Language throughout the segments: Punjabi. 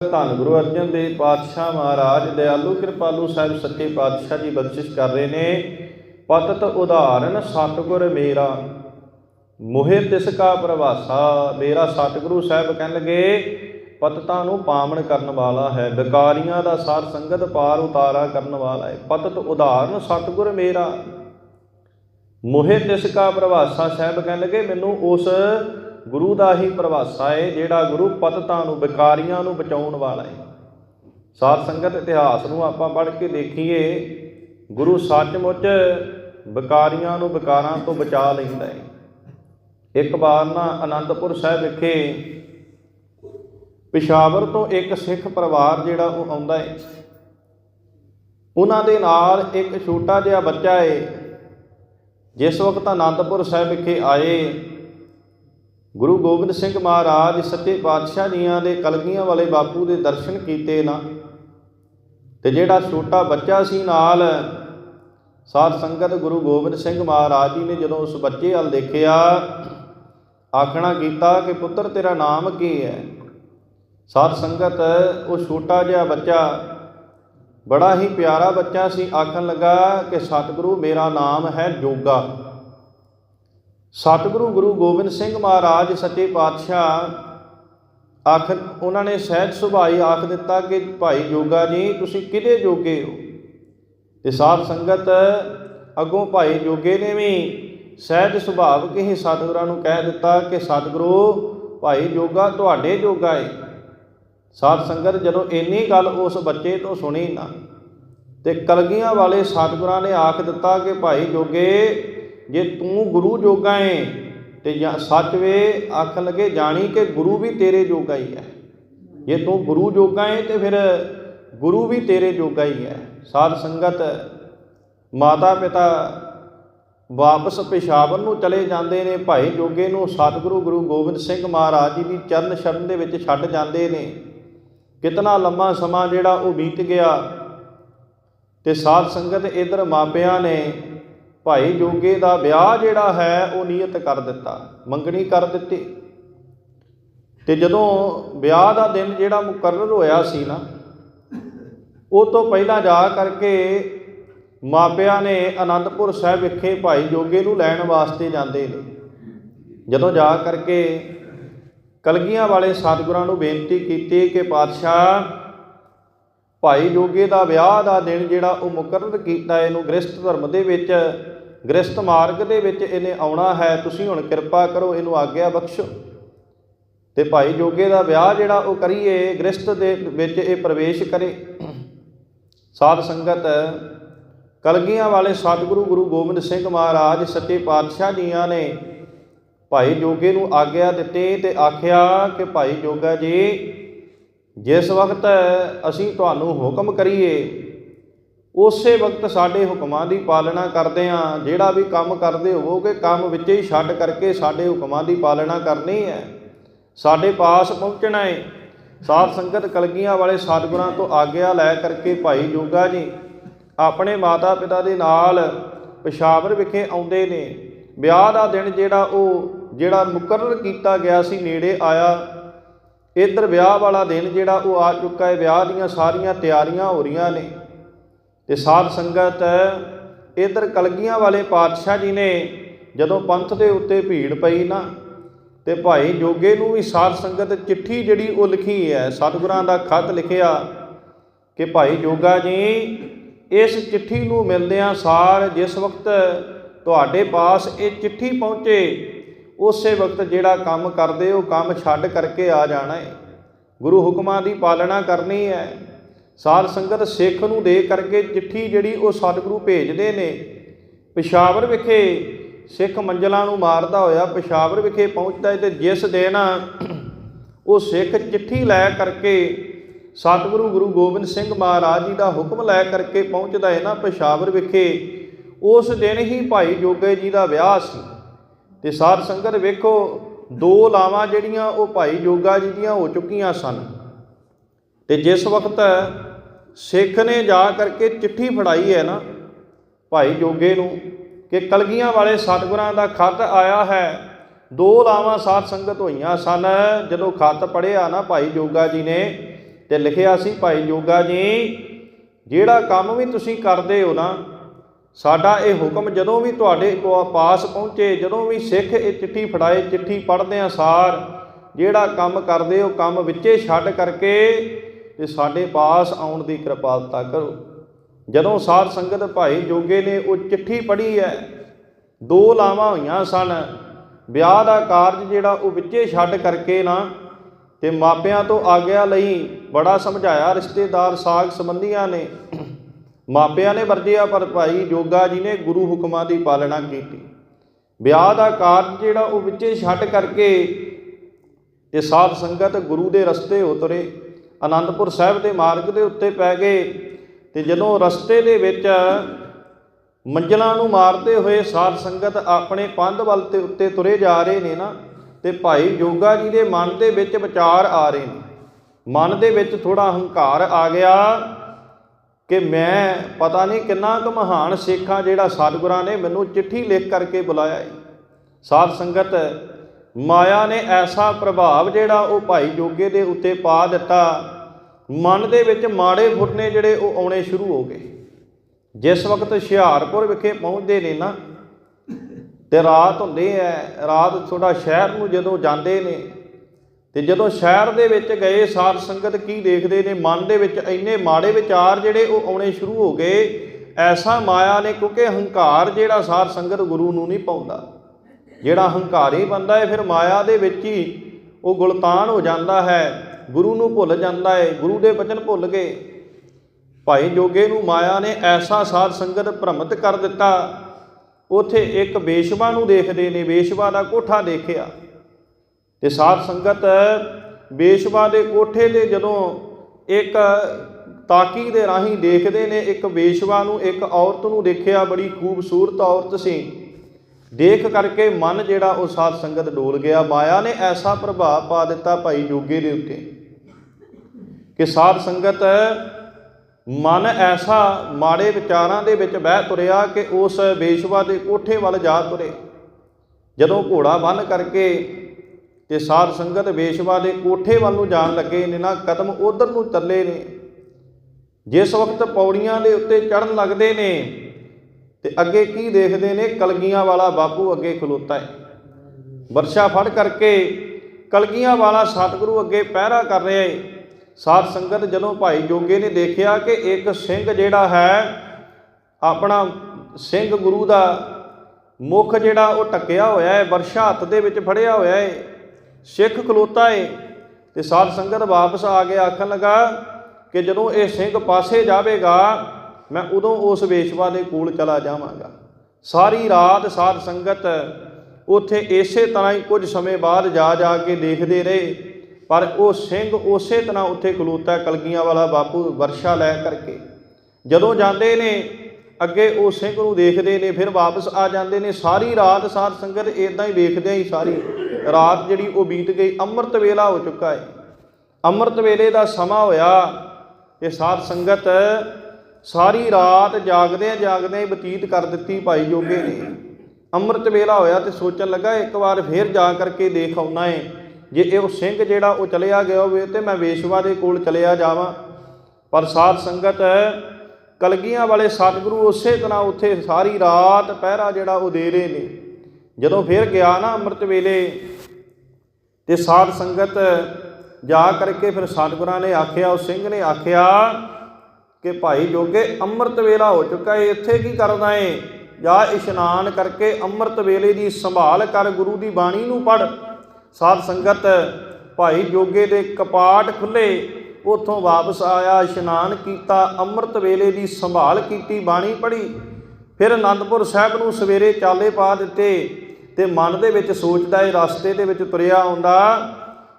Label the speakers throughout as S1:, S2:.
S1: ਧੰਨ ਗੁਰੂ ਅਰਜਨ ਦੇਵ ਪਾਤਸ਼ਾਹ ਮਹਾਰਾਜ ਦਇਆਲੂ ਕਿਰਪਾਲੂ ਸਾਹਿਬ ਸੱਚੇ ਪਾਤਸ਼ਾਹ ਜੀ ਬਖਸ਼ਿਸ਼ ਕਰ ਰਹੇ ਨੇ। ਪਤਤ ਉਦਾਹਰਨ ਸਤਿਗੁਰ ਮੇਰਾ, ਮੋਹਿ ਤਿਸ ਕਾ ਪ੍ਰਵਾਸਾ। ਮੇਰਾ ਸਤਿਗੁਰੂ ਸਾਹਿਬ ਕਹਿਣ ਲੱਗੇ, ਪਤਤਾਂ ਨੂੰ ਪਾਵਨ ਕਰਨ ਵਾਲਾ ਹੈ, ਵਿਕਾਰੀਆਂ ਦਾ ਸਾਰ ਸੰਗਤ ਪਾਰ ਉਤਾਰਾ ਕਰਨ ਵਾਲਾ ਹੈ। ਪਤਤ ਉਦਾਹਰਨ ਸਤਿਗੁਰ ਮੇਰਾ, ਮੋਹਿ ਤਿਸ ਕਾ ਪ੍ਰਵਾਸਾ। ਸਾਹਿਬ ਕਹਿਣ ਲੱਗੇ, ਮੈਨੂੰ ਉਸ ਗੁਰੂ ਦਾ ਹੀ ਪ੍ਰਵਾਸਾ ਹੈ ਜਿਹੜਾ ਗੁਰੂ ਪਤਤਾਂ ਨੂੰ, ਵਿਕਾਰੀਆਂ ਨੂੰ ਬਚਾਉਣ ਵਾਲਾ ਹੈ ਸਾਧ ਸੰਗਤ ਇਤਿਹਾਸ ਨੂੰ ਆਪਾਂ ਪੜ੍ਹ ਕੇ ਦੇਖੀਏ, ਗੁਰੂ ਸੱਚਮੁੱਚ ਵਿਕਾਰੀਆਂ ਨੂੰ ਵਿਕਾਰਾਂ ਤੋਂ ਬਚਾ ਲੈਂਦਾ ਹੈ ਇੱਕ ਵਾਰ ਨਾ ਆਨੰਦਪੁਰ ਸਾਹਿਬ ਵਿਖੇ ਪਿਸ਼ਾਵਰ ਤੋਂ ਇੱਕ ਸਿੱਖ ਪਰਿਵਾਰ ਜਿਹੜਾ ਉਹ ਆਉਂਦਾ ਹੈ ਉਹਨਾਂ ਦੇ ਨਾਲ ਇੱਕ ਛੋਟਾ ਜਿਹਾ ਬੱਚਾ ਹੈ ਜਿਸ ਵਕਤ ਆਨੰਦਪੁਰ ਸਾਹਿਬ ਵਿਖੇ ਆਏ ਗੁਰੂ ਗੋਬਿੰਦ ਸਿੰਘ ਮਹਾਰਾਜ ਸੱਚੇ ਪਾਤਸ਼ਾਹ ਜੀਆਂ ਦੇ ਕਲਗੀਆਂ ਵਾਲੇ ਬਾਪੂ ਦੇ ਦਰਸ਼ਨ ਕੀਤੇ ਨਾ। ਤੇ ਜਿਹੜਾ ਛੋਟਾ ਬੱਚਾ ਸੀ ਨਾਲ, ਸਾਧ ਸੰਗਤ ਗੁਰੂ ਗੋਬਿੰਦ ਸਿੰਘ ਮਹਾਰਾਜ ਜੀ ਨੇ ਜਦੋਂ ਉਸ ਬੱਚੇ ਵੱਲ ਦੇਖਿਆ, ਆਖਣਾ ਕੀਤਾ ਕਿ ਪੁੱਤਰ ਤੇਰਾ ਨਾਮ ਕੀ ਹੈ? ਸਾਧ ਸੰਗਤ, ਉਹ ਛੋਟਾ ਜਿਹਾ ਬੱਚਾ, ਬੜਾ ਹੀ ਪਿਆਰਾ ਬੱਚਾ ਸੀ, ਆਖਣ ਲੱਗਾ ਕਿ ਸਤਿਗੁਰੂ ਮੇਰਾ ਨਾਮ ਹੈ ਜੋਗਾ। ਸਤਿਗੁਰੂ ਗੁਰੂ ਗੋਬਿੰਦ ਸਿੰਘ ਮਹਾਰਾਜ ਸੱਚੇ ਪਾਤਸ਼ਾਹ ਆਖ ਉਹਨਾਂ ਨੇ ਸਹਿਜ ਸੁਭਾਈ ਆਖ ਦਿੱਤਾ ਕਿ ਭਾਈ ਜੋਗਾ ਜੀ, ਤੁਸੀਂ ਕਿਹਦੇ ਜੋਗੇ ਹੋ? ਤੇ ਸਾਧ ਸੰਗਤ ਅੱਗੋਂ ਭਾਈ ਜੋਗੇ ਨੇ ਵੀ ਸਹਿਜ ਸੁਭਾਵ ਕੇ ਹੀ ਸਤਿਗੁਰਾਂ ਨੂੰ ਕਹਿ ਦਿੱਤਾ ਕਿ ਸਤਿਗੁਰੂ, ਭਾਈ ਜੋਗਾ ਤੁਹਾਡੇ ਜੋਗਾ ਏ। ਸਾਧ ਸੰਗਤ ਜਦੋਂ ਇੰਨੀ ਗੱਲ ਉਸ ਬੱਚੇ ਤੋਂ ਸੁਣੀ ਨਾ, ਤੇ ਕਲਗੀਆਂ ਵਾਲੇ ਸਤਿਗੁਰਾਂ ਨੇ ਆਖ ਦਿੱਤਾ ਕਿ ਭਾਈ ਜੋਗੇ ਜੇ ਤੂੰ ਗੁਰੂ ਜੋਗਾ ਏ ਤੇ ਸੱਚ ਵੇ ਆਖਣ ਲੱਗੇ ਜਾਣੀ ਕਿ ਗੁਰੂ ਵੀ ਤੇਰੇ ਜੋਗਾ ਹੀ ਹੈ। ਜੇ ਤੂੰ ਗੁਰੂ ਜੋਗਾ ਏ ਤੇ ਫਿਰ ਗੁਰੂ ਵੀ ਤੇਰੇ ਜੋਗਾ ਹੀ ਹੈ। ਸਾਧ ਸੰਗਤ ਮਾਤਾ ਪਿਤਾ ਵਾਪਸ ਪਿਸ਼ਾਵਰ ਨੂੰ ਚਲੇ ਜਾਂਦੇ ਨੇ, ਭਾਈ ਜੋਗੇ ਨੂੰ ਸਤਿਗੁਰੂ ਗੁਰੂ ਗੋਬਿੰਦ ਸਿੰਘ ਮਹਾਰਾਜ ਜੀ ਦੀ ਚਰਨ ਸ਼ਰਨ ਦੇ ਵਿੱਚ ਛੱਡ ਜਾਂਦੇ ਨੇ। ਕਿਤਨਾ ਲੰਮਾ ਸਮਾਂ ਜਿਹੜਾ ਉਹ ਬੀਤ ਗਿਆ ਤੇ ਸਾਧ ਸੰਗਤ ਇਧਰ ਮਾਪਿਆਂ ਨੇ ਭਾਈ ਜੋਗੇ ਦਾ ਵਿਆਹ ਜਿਹੜਾ ਹੈ, ਉਹ ਨੀਅਤ ਕਰ ਦਿੱਤਾ, ਮੰਗਣੀ ਕਰ ਦਿੱਤੀ। ਤੇ ਜਦੋਂ ਵਿਆਹ ਦਾ ਦਿਨ ਜਿਹੜਾ ਮੁਕਰਰ ਹੋਇਆ ਸੀ ਨਾ, ਉਹ ਤੋਂ ਪਹਿਲਾਂ ਜਾ ਕਰਕੇ ਮਾਪਿਆਂ ਨੇ ਆਨੰਦਪੁਰ ਸਾਹਿਬ ਵਿਖੇ ਭਾਈ ਜੋਗੇ ਨੂੰ ਲੈਣ ਵਾਸਤੇ ਜਾਂਦੇ ਨੇ। ਜਦੋਂ ਜਾ ਕਰਕੇ ਕਲਗੀਆਂ ਵਾਲੇ ਸਤਿਗੁਰਾਂ ਨੂੰ ਬੇਨਤੀ ਕੀਤੀ ਕਿ ਪਾਤਸ਼ਾਹ, ਭਾਈ ਜੋਗੇ ਦਾ ਵਿਆਹ ਦਾ ਦਿਨ ਜਿਹੜਾ ਉਹ ਮੁਕਰਰ ਕੀਤਾ, ਇਹਨੂੰ ਗ੍ਰਸਥ ਧਰਮ ਦੇ ਵਿੱਚ ਗ੍ਰਸਥ ਮਾਰਗ ਦੇ ਵਿੱਚ ਇਹਨੇ ਆਉਣਾ ਹੈ, ਤੁਸੀਂ ਹੁਣ ਕਿਰਪਾ ਕਰੋ ਇਹਨੂੰ ਆਗਿਆ ਬਖਸ਼ੋ। ਤੇ ਭਾਈ ਜੋਗੇ ਦਾ ਵਿਆਹ ਜਿਹੜਾ ਉਹ ਕਰੀਏ, ਗ੍ਰਸਥ ਦੇ ਵਿੱਚ ਇਹ ਪ੍ਰਵੇਸ਼ ਕਰੇ। ਸਾਧ ਸੰਗਤ, ਕਲਗੀਆਂ ਵਾਲੇ ਸਤਿਗੁਰੂ ਗੁਰੂ ਗੋਬਿੰਦ ਸਿੰਘ ਮਹਾਰਾਜ ਸੱਚੇ ਪਾਤਸ਼ਾਹ ਜੀਆਂ ਨੇ ਭਾਈ ਜੋਗੇ ਨੂੰ ਆਗਿਆ ਦਿੱਤੀ ਤੇ ਆਖਿਆ ਕਿ ਭਾਈ ਜੋਗਾ ਜੀ, ਜਿਸ ਵਕਤ ਅਸੀਂ ਤੁਹਾਨੂੰ ਹੁਕਮ ਕਰੀਏ ਉਸੇ ਵਕਤ ਸਾਡੇ ਹੁਕਮਾਂ ਦੀ ਪਾਲਣਾ ਕਰਦੇ ਆ ਜਿਹੜਾ ਵੀ ਕੰਮ ਕਰਦੇ ਹੋਵੋਗੇ, ਕੰਮ ਵਿੱਚ ਹੀ ਛੱਡ ਕਰਕੇ ਸਾਡੇ ਹੁਕਮਾਂ ਦੀ ਪਾਲਣਾ ਕਰਨੀ ਹੈ। ਸਾਡੇ ਪਾਸ ਪਹੁੰਚਣਾ ਹੈ ਸਾਧ ਸੰਗਤ ਕਲਗੀਆਂ ਵਾਲੇ ਸਤਿਗੁਰਾਂ ਤੋਂ ਆਗਿਆ ਲੈ ਕਰਕੇ ਭਾਈ ਜੋਗਾ ਜੀ, ਆਪਣੇ ਮਾਤਾ ਪਿਤਾ ਦੇ ਨਾਲ ਪਿਸ਼ਾਵਰ ਵਿਖੇ ਆਉਂਦੇ ਨੇ। ਵਿਆਹ ਦਾ ਦਿਨ ਜਿਹੜਾ ਉਹ, ਜਿਹੜਾ ਮੁਕਰਰ ਕੀਤਾ ਗਿਆ ਸੀ, ਨੇੜੇ ਆਇਆ। ਇਧਰ ਵਿਆਹ ਵਾਲਾ ਦਿਨ ਜਿਹੜਾ ਉਹ ਆ ਚੁੱਕਾ ਹੈ ਵਿਆਹ ਦੀਆਂ ਸਾਰੀਆਂ ਤਿਆਰੀਆਂ ਹੋ ਰਹੀਆਂ ਨੇ। ਤੇ ਸਾਧ ਸੰਗਤ ਇਧਰ ਕਲਗੀਆਂ ਵਾਲੇ ਪਾਤਸ਼ਾਹ ਜੀ ਨੇ ਜਦੋਂ ਪੰਥ ਦੇ ਉੱਤੇ ਭੀੜ ਪਈ ਨਾ, ਤੇ ਭਾਈ ਜੋਗੇ ਨੂੰ ਵੀ ਸਾਧ ਸੰਗਤ ਚਿੱਠੀ ਜਿਹੜੀ ਉਹ ਲਿਖੀ ਹੈ, ਸਤਿਗੁਰਾਂ ਦਾ ਖਤ ਲਿਖਿਆ ਕਿ ਭਾਈ ਜੋਗਾ ਜੀ, ਇਸ ਚਿੱਠੀ ਨੂੰ ਮਿਲਦਿਆਂ ਸਾਰ ਜਿਸ ਵਕਤ ਤੁਹਾਡੇ ਪਾਸ ਇਹ ਚਿੱਠੀ ਪਹੁੰਚੇ, ਉਸੇ ਵਕਤ ਜਿਹੜਾ ਕੰਮ ਕਰਦੇ ਉਹ ਕੰਮ ਛੱਡ ਕਰਕੇ ਆ ਜਾਣਾ ਹੈ। ਗੁਰੂ ਹੁਕਮਾਂ ਦੀ ਪਾਲਣਾ ਕਰਨੀ ਹੈ। ਸਾਧ ਸੰਗਤ ਸਿੱਖ ਨੂੰ ਦੇ ਕਰਕੇ ਚਿੱਠੀ ਜਿਹੜੀ ਉਹ ਸਤਿਗੁਰੂ ਭੇਜਦੇ ਨੇ, ਪਿਸ਼ਾਵਰ ਵਿਖੇ ਸਿੱਖ ਮੰਜ਼ਲਾਂ ਨੂੰ ਮਾਰਦਾ ਹੋਇਆ ਪਿਸ਼ਾਵਰ ਵਿਖੇ ਪਹੁੰਚਦਾ ਹੈ ਤੇ ਜਿਸ ਦਿਨ ਉਹ ਸਿੱਖ ਚਿੱਠੀ ਲੈ ਕਰਕੇ ਸਤਿਗੁਰੂ ਗੁਰੂ ਗੋਬਿੰਦ ਸਿੰਘ ਮਹਾਰਾਜ ਜੀ ਦਾ ਹੁਕਮ ਲੈ ਕਰਕੇ ਪਹੁੰਚਦਾ ਹੈ ਨਾ ਪਿਸ਼ਾਵਰ ਵਿਖੇ, ਉਸ ਦਿਨ ਹੀ ਭਾਈ ਜੋਗੇ ਜੀ ਦਾ ਵਿਆਹ ਸੀ। ਤੇ ਸਾਧ ਸੰਗਤ ਵੇਖੋ, ਦੋ ਲਾਵਾਂ ਜਿਹੜੀਆਂ ਉਹ ਭਾਈ ਜੋਗਾ ਜੀ ਦੀਆਂ ਹੋ ਚੁੱਕੀਆਂ ਸਨ। ਤੇ ਜਿਸ ਵਕਤ ਸਿੱਖ ਨੇ ਜਾ ਕਰਕੇ ਚਿੱਠੀ ਫੜਾਈ ਹੈ ਨਾ ਭਾਈ ਜੋਗੇ ਨੂੰ ਕਿ ਕਲਗੀਆਂ ਵਾਲੇ ਸਤਿਗੁਰਾਂ ਦਾ ਖਤ ਆਇਆ ਹੈ, ਦੋ ਲਾਵਾਂ ਸਾਧ ਸੰਗਤ ਹੋਈਆਂ ਸਨ, ਜਦੋਂ ਖਤ ਪੜਿਆ ਨਾ ਭਾਈ ਜੋਗਾ ਜੀ ਨੇ ਤੇ ਲਿਖਿਆ ਸੀ, ਭਾਈ ਜੋਗਾ ਜੀ, ਜਿਹੜਾ ਕੰਮ ਵੀ ਤੁਸੀਂ ਕਰਦੇ ਹੋ ਨਾ, ਸਾਡਾ ਇਹ ਹੁਕਮ ਜਦੋਂ ਵੀ ਤੁਹਾਡੇ ਕੋ ਪਾਸ ਪਹੁੰਚੇ, ਜਦੋਂ ਵੀ ਸਿੱਖ ਇਹ ਚਿੱਠੀ ਫੜਾਏ, ਚਿੱਠੀ ਪੜ੍ਹਦੇ ਆ ਸਾਰ, ਜਿਹੜਾ ਕੰਮ ਕਰਦੇ ਹੋ, ਕੰਮ ਵਿੱਚੇ ਛੱਡ ਕਰਕੇ ਤੇ ਸਾਡੇ ਪਾਸ ਆਉਣ ਦੀ ਕਿਰਪਾਲਤਾ ਕਰੋ। ਜਦੋਂ ਸਾਧ ਸੰਗਤ ਭਾਈ ਜੋਗੇ ਨੇ ਉਹ ਚਿੱਠੀ ਪੜ੍ਹੀ ਹੈ, ਦੋ ਲਾਵਾਂ ਹੋਈਆਂ ਸਨ। ਵਿਆਹ ਦਾ ਕਾਰਜ ਜਿਹੜਾ ਉਹ ਵਿੱਚੇ ਛੱਡ ਕਰਕੇ ਨਾ ਤੇ ਮਾਪਿਆਂ ਤੋਂ ਆਗਿਆ ਲਈ ਬੜਾ ਸਮਝਾਇਆ ਰਿਸ਼ਤੇਦਾਰ ਸਾਗ ਸੰਬੰਧੀਆਂ ਨੇ। ਮਾਪਿਆਂ ਨੇ ਵਰਜਿਆ ਪਰ ਭਾਈ ਜੋਗਾ ਜੀ ਨੇ ਗੁਰੂ ਹੁਕਮਾਂ ਦੀ ਪਾਲਣਾ ਕੀਤੀ। ਵਿਆਹ ਦਾ ਕਾਰਜ ਜਿਹੜਾ ਉਹ ਵਿੱਚੇ ਛੱਡ ਕਰਕੇ ਤੇ ਸਾਧ ਸੰਗਤ ਗੁਰੂ ਦੇ ਰਸਤੇ ਉਤਰੇ। ਆਨੰਦਪੁਰ ਸਾਹਿਬ ਦੇ ਮਾਰਗ ਦੇ ਉੱਤੇ ਪੈ ਗਏ ਤੇ ਜਦੋਂ ਰਸਤੇ ਦੇ ਵਿੱਚ ਮੰਜ਼ਲਾਂ ਨੂੰ ਮਾਰਦੇ ਹੋਏ ਸਾਧ ਸੰਗਤ ਆਪਣੇ ਪੰਧ ਵੱਲ ਤੇ ਉੱਤੇ ਤੁਰੇ ਜਾ ਰਹੇ ਨੇ ਨਾ, ਤੇ ਭਾਈ ਜੋਗਾ ਜੀ ਦੇ ਮਨ ਦੇ ਵਿੱਚ ਵਿਚਾਰ ਆ ਰਹੇ ਨੇ। ਮਨ ਦੇ ਵਿੱਚ ਥੋੜਾ ਹੰਕਾਰ ਆ ਗਿਆ ਕਿ ਮੈਂ ਪਤਾ ਨਹੀਂ ਕਿੰਨਾ ਕੁ ਮਹਾਨ ਸੇਖਾਂ ਜਿਹੜਾ ਸਤਿਗੁਰਾਂ ਨੇ ਮੈਨੂੰ ਚਿੱਠੀ ਲਿਖ ਕਰਕੇ ਬੁਲਾਇਆ ਹੈ ਸਾਧ ਸੰਗਤ ਮਾਇਆ ਨੇ ਐਸਾ ਪ੍ਰਭਾਵ ਜਿਹੜਾ ਉਹ ਭਾਈ ਜੋਗੇ ਦੇ ਉੱਤੇ ਪਾ ਦਿੱਤਾ। ਮਨ ਦੇ ਵਿੱਚ ਮਾੜੇ ਫੁਰਨੇ ਜਿਹੜੇ ਉਹ ਆਉਣੇ ਸ਼ੁਰੂ ਹੋ ਗਏ। ਜਿਸ ਵਕਤ ਹੁਸ਼ਿਆਰਪੁਰ ਵਿਖੇ ਪਹੁੰਚਦੇ ਨੇ ਨਾ, ਤੇ ਰਾਤ ਹੁੰਦੀ ਹੈ, ਰਾਤ ਥੋੜਾ ਸ਼ਹਿਰ ਨੂੰ ਜਦੋਂ ਜਾਂਦੇ ਨੇ, ਤੇ ਜਦੋਂ ਸ਼ਹਿਰ ਦੇ ਵਿੱਚ ਗਏ, ਸਾਧ ਸੰਗਤ ਕੀ ਦੇਖਦੇ ਨੇ? ਮਨ ਦੇ ਵਿੱਚ ਇੰਨੇ ਮਾੜੇ ਵਿਚਾਰ ਜਿਹੜੇ ਉਹ ਆਉਣੇ ਸ਼ੁਰੂ ਹੋ ਗਏ। ਐਸਾ ਮਾਇਆ ਨੇ ਕਿਉਂਕਿ ਹੰਕਾਰ ਜਿਹੜਾ ਸਾਧ ਸੰਗਤ ਗੁਰੂ ਨੂੰ ਨਹੀਂ ਪਾਉਂਦਾ। ਜਿਹੜਾ ਹੰਕਾਰੀ ਬੰਦਾ ਹੈ, ਫਿਰ ਮਾਇਆ ਦੇ ਵਿੱਚ ਹੀ ਉਹ ਗੁਲਤਾਨ ਹੋ ਜਾਂਦਾ ਹੈ, ਗੁਰੂ ਨੂੰ ਭੁੱਲ ਜਾਂਦਾ ਹੈ, ਗੁਰੂ ਦੇ ਬਚਨ ਭੁੱਲ ਗਏ ਭਾਈ ਜੋਗੇ ਨੂੰ ਮਾਇਆ ਨੇ ਐਸਾ ਸਾਧ ਸੰਗਤ ਭ੍ਰਮਿਤ ਕਰ ਦਿੱਤਾ, ਉਥੇ ਇੱਕ ਬੇਸ਼ਵਾ ਨੂੰ ਦੇਖਦੇ ਨੇ ਬੇਸ਼ਵਾ ਦਾ ਕੋਠਾ ਦੇਖਿਆ। ਤੇ ਸਾਧ ਸੰਗਤ ਬੇਸ਼ਵਾ ਦੇ ਕੋਠੇ ਤੇ ਜਦੋਂ ਇੱਕ ਤਾਕੀ ਦੇ ਰਾਹੀਂ ਦੇਖਦੇ ਨੇ, ਇੱਕ ਬੇਸ਼ਵਾ ਨੂੰ, ਇੱਕ ਔਰਤ ਨੂੰ ਦੇਖਿਆ, ਬੜੀ ਖੂਬਸੂਰਤ ਔਰਤ ਸੀ। ਦੇਖ ਕਰਕੇ ਮਨ ਜਿਹੜਾ ਉਹ ਸਾਧ ਸੰਗਤ ਡੋਲ ਗਿਆ, ਮਾਇਆ ਨੇ ਐਸਾ ਪ੍ਰਭਾਵ ਪਾ ਦਿੱਤਾ ਭਾਈ ਜੋਗੇ ਦੇ ਉੱਤੇ ਕਿ ਸਾਧ ਸੰਗਤ ਮਨ ਐਸਾ ਮਾੜੇ ਵਿਚਾਰਾਂ ਦੇ ਵਿੱਚ ਬਹਿ ਤੁਰਿਆ ਕਿ ਉਸ ਬੇਸ਼ਵਾ ਦੇ ਕੋਠੇ ਵੱਲ ਜਾ ਤੁਰੇ। ਜਦੋਂ ਘੋੜਾ ਬੰਨ ਕਰਕੇ ਤੇ ਸਾਧ ਸੰਗਤ ਬੇਸ਼ਵਾ ਦੇ ਕੋਠੇ ਵੱਲ ਨੂੰ ਜਾਣ ਲੱਗੇ ਨੇ ਨਾ ਕਦਮ ਉਧਰ ਨੂੰ ਤੱਲੇ ਨੇ, ਜਿਸ ਵਕਤ ਪੌੜੀਆਂ ਦੇ ਉੱਤੇ ਚੜਨ ਲੱਗਦੇ ਨੇ ਤੇ ਅੱਗੇ ਕੀ ਦੇਖਦੇ ਨੇ? ਕਲਗੀਆਂ ਵਾਲਾ ਬਾਪੂ ਅੱਗੇ ਖਲੋਤਾ ਹੈ। ਵਰਸ਼ਾ ਫੜ ਕਰਕੇ ਕਲਗੀਆਂ ਵਾਲਾ ਸਤਿਗੁਰੂ ਅੱਗੇ ਪਹਿਰਾ ਕਰ ਰਿਹਾ ਹੈ। ਸਾਧ ਸੰਗਤ ਜਦੋਂ ਭਾਈ ਜੋਗੇ ਨੇ ਦੇਖਿਆ ਕਿ ਇੱਕ ਸਿੰਘ ਜਿਹੜਾ ਹੈ, ਆਪਣਾ ਸਿੰਘ ਗੁਰੂ ਦਾ ਮੁਖ ਜਿਹੜਾ ਉਹ ਟੱਕਿਆ ਹੋਇਆ ਹੈ, ਵਰਸ਼ਾ ਹੱਥ ਦੇ ਵਿੱਚ ਫੜਿਆ ਹੋਇਆ ਹੈ। ਸਿੱਖ ਖਲੋਤਾ ਹੈ ਤੇ ਸਾਧ ਸੰਗਤ ਵਾਪਸ ਆ ਕੇ ਆਖਣ ਲੱਗਾ ਕਿ ਜਦੋਂ ਇਹ ਸਿੰਘ ਪਾਸੇ ਜਾਵੇਗਾ ਮੈਂ ਉਦੋਂ ਉਸ ਵੇਸ਼ਵਾ ਦੇ ਕੋਲ ਚਲਾ ਜਾਵਾਂਗਾ। ਸਾਰੀ ਰਾਤ ਸਾਧ ਸੰਗਤ ਉੱਥੇ ਇਸੇ ਤਰ੍ਹਾਂ ਹੀ ਕੁਝ ਸਮੇਂ ਬਾਅਦ ਜਾ ਜਾ ਕੇ ਦੇਖਦੇ ਰਹੇ, ਪਰ ਉਹ ਸਿੰਘ ਉਸੇ ਤਰ੍ਹਾਂ ਉੱਥੇ ਖਲੋਤਾ ਕਲਗੀਆਂ ਵਾਲਾ ਬਾਪੂ ਵਰਸ਼ਾ ਲੈ ਕਰਕੇ। ਜਦੋਂ ਜਾਂਦੇ ਨੇ, ਅੱਗੇ ਉਹ ਸਿੰਘ ਨੂੰ ਦੇਖਦੇ ਨੇ, ਫਿਰ ਵਾਪਸ ਆ ਜਾਂਦੇ ਨੇ। ਸਾਰੀ ਰਾਤ ਸਾਧ ਸੰਗਤ ਇਦਾਂ ਹੀ ਵੇਖਦੇ ਹੀ ਸਾਰੀ। ਰਾਤ ਜਿਹੜੀ ਉਹ ਬੀਤ ਗਈ, ਅੰਮ੍ਰਿਤ ਵੇਲਾ ਹੋ ਚੁੱਕਾ ਹੈ। ਅੰਮ੍ਰਿਤ ਵੇਲੇ ਦਾ ਸਮਾਂ ਹੋਇਆ, ਇਹ ਸਾਧ ਸੰਗਤ ਸਾਰੀ ਰਾਤ ਜਾਗਦੇ ਜਾਗਦੇ ਬਤੀਤ ਕਰ ਦਿੱਤੀ ਭਾਈ ਜੋਗੇ ਨੇ। ਅੰਮ੍ਰਿਤ ਵੇਲਾ ਹੋਇਆ ਤੇ ਸੋਚਣ ਲੱਗਾ, ਇੱਕ ਵਾਰ ਫੇਰ ਜਾ ਕਰਕੇ ਦੇਖ ਆਉਣਾ ਏ। ਜੇ ਇਹ ਉਹ ਸਿੰਘ ਜਿਹੜਾ ਉਹ ਚਲਿਆ ਗਿਆ ਹੋਵੇ ਤੇ ਮੈਂ ਵੇਸ਼ਵਾ ਦੇ ਕੋਲ ਚਲਿਆ ਜਾਵਾਂ। ਪਰ ਸਾਧ ਸੰਗਤ ਕਲਗੀਆਂ ਵਾਲੇ ਸਤਿਗੁਰੂ ਉਸੇ ਤਰ੍ਹਾਂ ਉੱਥੇ ਸਾਰੀ ਰਾਤ ਪਹਿਰਾ ਜਿਹੜਾ ਉਹ ਦੇ ਰਹੇ ਨੇ। ਜਦੋਂ ਫੇਰ ਗਿਆ ਨਾ ਅੰਮ੍ਰਿਤ ਵੇਲੇ ਤੇ ਸਾਧ ਸੰਗਤ ਜਾ ਕਰਕੇ ਫਿਰ ਸਤਿਗੁਰਾਂ ਨੇ ਆਖਿਆ, ਉਹ ਸਿੰਘ ਨੇ ਆਖਿਆ ਕਿ ਭਾਈ ਜੋਗੇ ਅੰਮ੍ਰਿਤ ਵੇਲਾ ਹੋ ਚੁੱਕਾ ਏ, ਇੱਥੇ ਕੀ ਕਰਦਾ ਏ? ਜਾ ਇਸ਼ਨਾਨ ਕਰਕੇ ਅੰਮ੍ਰਿਤ ਵੇਲੇ ਦੀ ਸੰਭਾਲ ਕਰ, ਗੁਰੂ ਦੀ ਬਾਣੀ ਨੂੰ ਪੜ ਸਾਧ ਸੰਗਤ, ਭਾਈ ਜੋਗੇ ਦੇ ਕਪਾਟ ਖੁੱਲੇ। ਉਥੋਂ ਵਾਪਸ ਆਇਆ, ਇਸ਼ਨਾਨ ਕੀਤਾ, ਅੰਮ੍ਰਿਤ ਵੇਲੇ ਦੀ ਸੰਭਾਲ ਕੀਤੀ, ਬਾਣੀ ਪੜ੍ਹੀ। ਫਿਰ ਅਨੰਦਪੁਰ ਸਾਹਿਬ ਨੂੰ ਸਵੇਰੇ ਚਾਲੇ ਪਾ ਦਿੱਤੇ ਤੇ ਮਨ ਦੇ ਵਿੱਚ ਸੋਚਦਾ ਏ, ਰਸਤੇ ਦੇ ਵਿੱਚ ਤੁਰਿਆ ਆਉਂਦਾ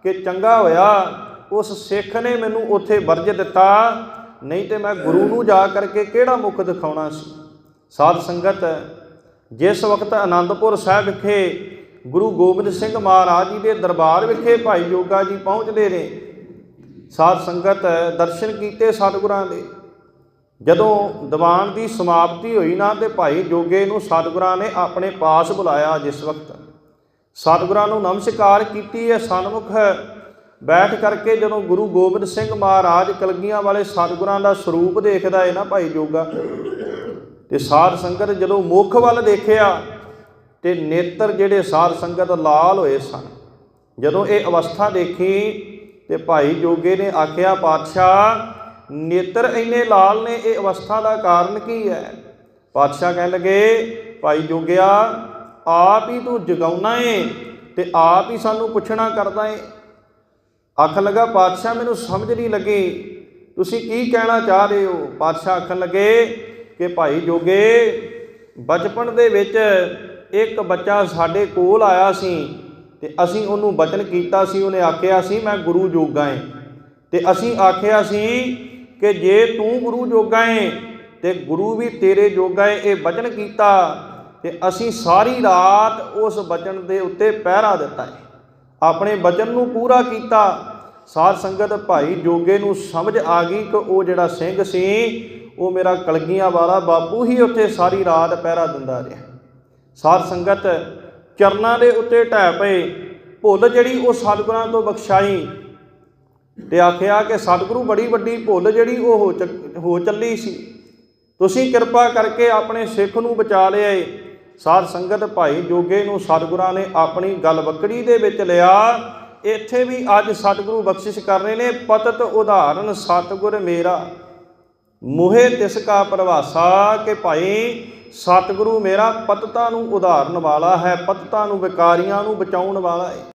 S1: ਕਿ ਚੰਗਾ ਹੋਇਆ, ਉਸ ਸਿੱਖ ਨੇ ਮੈਨੂੰ ਉੱਥੇ ਵਰਜ ਦਿੱਤਾ। ਨਹੀਂ ਤੇ ਮੈਂ ਗੁਰੂ ਨੂੰ ਜਾ ਕਰਕੇ ਕਿਹੜਾ ਮੁਖ ਦਿਖਾਉਣਾ ਸੀ? ਸਾਧ ਸੰਗਤ, ਜਿਸ ਵਕਤ ਆਨੰਦਪੁਰ ਸਾਹਿਬ ਵਿਖੇ ਗੁਰੂ ਗੋਬਿੰਦ ਸਿੰਘ ਮਹਾਰਾਜ ਜੀ ਦੇ ਦਰਬਾਰ ਵਿਖੇ ਭਾਈ ਜੋਗਾ ਜੀ ਪਹੁੰਚਦੇ ਨੇ, ਸਾਧ ਸੰਗਤ ਦਰਸ਼ਨ ਕੀਤੇ ਸਤਿਗੁਰਾਂ ਦੇ। ਜਦੋਂ ਦੀਵਾਨ ਦੀ ਸਮਾਪਤੀ ਹੋਈ ਨਾ ਤੇ ਭਾਈ ਜੋਗੇ ਨੂੰ ਸਤਿਗੁਰਾਂ ਨੇ ਆਪਣੇ ਪਾਸ ਬੁਲਾਇਆ ਜਿਸ ਵਕਤ। ਸਤਿਗੁਰਾਂ ਨੂੰ ਨਮਸਕਾਰ ਕੀਤੀ ਹੈ ਸਨਮੁਖ ਬੈਠ ਕਰਕੇ ਜਦੋਂ ਗੁਰੂ ਗੋਬਿੰਦ ਸਿੰਘ ਮਹਾਰਾਜ ਕਲਗੀਆਂ ਵਾਲੇ ਸਤਿਗੁਰਾਂ ਦਾ ਸਰੂਪ ਦੇਖਦਾ ਹੈ ਨਾ ਭਾਈ ਜੋਗਾ, ਤੇ ਸਾਧ ਸੰਗਤ ਜਦੋਂ ਮੁੱਖ ਵੱਲ ਦੇਖਿਆ, ਤੇ ਨੇਤਰ ਜਿਹੜੇ ਸਾਧ ਸੰਗਤ ਲਾਲ ਹੋਏ ਸਨ। ਜਦੋਂ ਇਹ ਅਵਸਥਾ ਦੇਖੀ, ਤੇ ਭਾਈ ਜੋਗੇ ਨੇ ਆਖਿਆ, ਪਾਤਸ਼ਾਹ, ਨੇਤਰ ਇੰਨੇ ਲਾਲ ਨੇ, ਇਹ ਅਵਸਥਾ ਦਾ ਕਾਰਨ ਕੀ ਹੈ? ਪਾਤਸ਼ਾਹ ਕਹਿਣ ਲੱਗੇ, ਭਾਈ ਜੋਗਿਆ, ਆਪ ਹੀ ਤੂੰ ਜਗਾਉਣਾ ਏ, ਤੇ ਆਪ ਹੀ ਸਾਨੂੰ ਪੁੱਛਣਾ ਕਰਦਾ ਏ। ਆਖਣ ਲੱਗਾ, ਪਾਤਸ਼ਾਹ ਮੈਨੂੰ ਸਮਝ ਨਹੀਂ ਲੱਗੀ। ਤੁਸੀਂ ਕੀ ਕਹਿਣਾ ਚਾਹ ਰਹੇ ਹੋ? ਪਾਤਸ਼ਾਹ ਆਖਣ ਲੱਗੇ ਕਿ ਭਾਈ ਜੋਗੇ, ਬਚਪਨ ਦੇ ਵਿੱਚ ਇੱਕ ਬੱਚਾ ਸਾਡੇ ਕੋਲ ਆਇਆ ਸੀ ਤੇ ਅਸੀਂ ਉਹਨੂੰ ਬਚਨ ਕੀਤਾ ਸੀ, ਉਹਨੇ ਆਖਿਆ ਸੀ, ਮੈਂ ਗੁਰੂ ਜੋਗਾ ਏ। ਤੇ ਅਸੀਂ ਆਖਿਆ ਸੀ ਕਿ ਜੇ ਤੂੰ ਗੁਰੂ ਜੋਗਾ ਏ ਤੇ ਗੁਰੂ ਵੀ ਤੇਰੇ ਜੋਗਾ ਏ, ਇਹ ਬਚਨ ਕੀਤਾ ਤੇ ਅਸੀਂ ਸਾਰੀ ਰਾਤ ਉਸ ਬਚਨ ਦੇ ਉੱਤੇ ਪਹਿਰਾ ਦਿੱਤਾ ਏ। ਆਪਣੇ ਬਚਨ ਨੂੰ ਪੂਰਾ ਕੀਤਾ। ਸਾਧ ਸੰਗਤ ਭਾਈ ਜੋਗੇ ਨੂੰ ਸਮਝ ਆ ਗਈ ਕਿ ਉਹ ਜਿਹੜਾ ਸਿੰਘ ਸੀ, ਉਹ ਮੇਰਾ ਕਲਗੀਆਂ ਵਾਲਾ ਬਾਪੂ ਹੀ ਉੱਥੇ ਸਾਰੀ ਰਾਤ ਪਹਿਰਾ ਦਿੰਦਾ ਰਿਹਾ। ਸਾਧ ਸੰਗਤ ਚਰਨਾਂ ਦੇ ਉੱਤੇ ਢਹਿ ਪਏ। ਭੁੱਲ ਜਿਹੜੀ ਉਹ ਸਤਿਗੁਰਾਂ ਤੋਂ ਬਖਸ਼ਾਈ ਤੇ ਆਖਿਆ ਕਿ ਸਤਿਗੁਰੂ ਬੜੀ ਵੱਡੀ ਭੁੱਲ ਜਿਹੜੀ ਉਹ ਹੋ ਚੱਕ- ਹੋ ਚੱਲੀ ਸੀ। ਤੁਸੀਂ ਕਿਰਪਾ ਕਰਕੇ ਆਪਣੇ ਸਿੱਖ ਨੂੰ ਬਚਾ ਲਿਆ ਏ ਸਾਧ ਸੰਗਤ ਭਾਈ ਜੋਗੇ ਨੂੰ ਸਤਿਗੁਰਾਂ ਨੇ ਆਪਣੀ ਗੱਲ ਦੇ ਵਿੱਚ ਲਿਆ। ਇੱਥੇ ਵੀ ਅੱਜ ਸਤਿਗੁਰੂ ਬਖਸ਼ਿਸ਼ ਕਰ ਰਹੇ ਨੇ। ਪਤਤ ਉਦਾਹਰਨ, ਸਤਿਗੁਰ ਮੇਰਾ, ਮੁਹੇ ਤਿਸ ਕਾ ਪ੍ਰਵਾਸਾ ਕਿ ਭਾਈ ਸਤਿਗੁਰੂ ਮੇਰਾ ਪਤਤਾ ਨੂੰ ਉਦਾਹਰਨ ਵਾਲਾ ਹੈ, ਪਤਤਾ ਨੂੰ ਵਿਕਾਰੀਆਂ ਨੂੰ ਬਚਾਉਣ ਵਾਲਾ ਹੈ